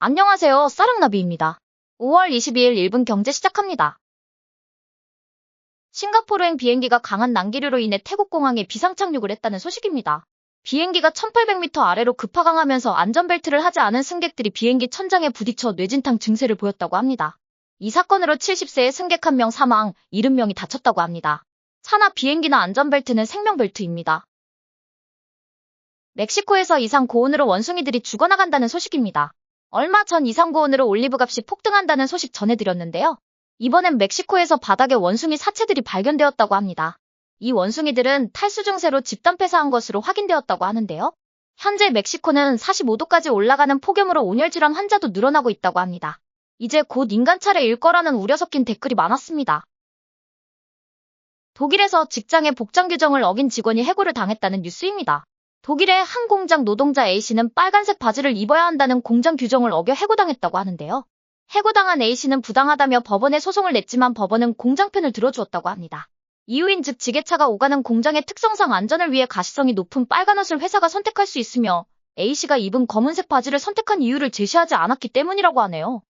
안녕하세요. 사랑나비입니다. 5월 22일 1분 경제 시작합니다. 싱가포르행 비행기가 강한 난기류로 인해 태국 공항에 비상 착륙을 했다는 소식입니다. 비행기가 1800m 아래로 급하강하면서 안전벨트를 하지 않은 승객들이 비행기 천장에 부딪혀 뇌진탕 증세를 보였다고 합니다. 이 사건으로 70세의 승객 1명 사망, 70명이 다쳤다고 합니다. 차나 비행기나 안전벨트는 생명벨트입니다. 멕시코에서 이상 고온으로 원숭이들이 죽어나간다는 소식입니다. 얼마 전 이상 고온으로 올리브 값이 폭등한다는 소식 전해드렸는데요. 이번엔 멕시코에서 바닥에 원숭이 사체들이 발견되었다고 합니다. 이 원숭이들은 탈수 증세로 집단 폐사한 것으로 확인되었다고 하는데요. 현재 멕시코는 45도까지 올라가는 폭염으로 온열질환 환자도 늘어나고 있다고 합니다. 이제 곧 인간 차례일 거라는 우려 섞인 댓글이 많았습니다. 독일에서 직장의 복장 규정을 어긴 직원이 해고를 당했다는 뉴스입니다. 독일의 한 공장 노동자 A씨는 빨간색 바지를 입어야 한다는 공장 규정을 어겨 해고당했다고 하는데요. 해고당한 A씨는 부당하다며 법원에 소송을 냈지만 법원은 공장 편을 들어주었다고 합니다. 이유인 즉 지게차가 오가는 공장의 특성상 안전을 위해 가시성이 높은 빨간 옷을 회사가 선택할 수 있으며 A씨가 입은 검은색 바지를 선택한 이유를 제시하지 않았기 때문이라고 하네요.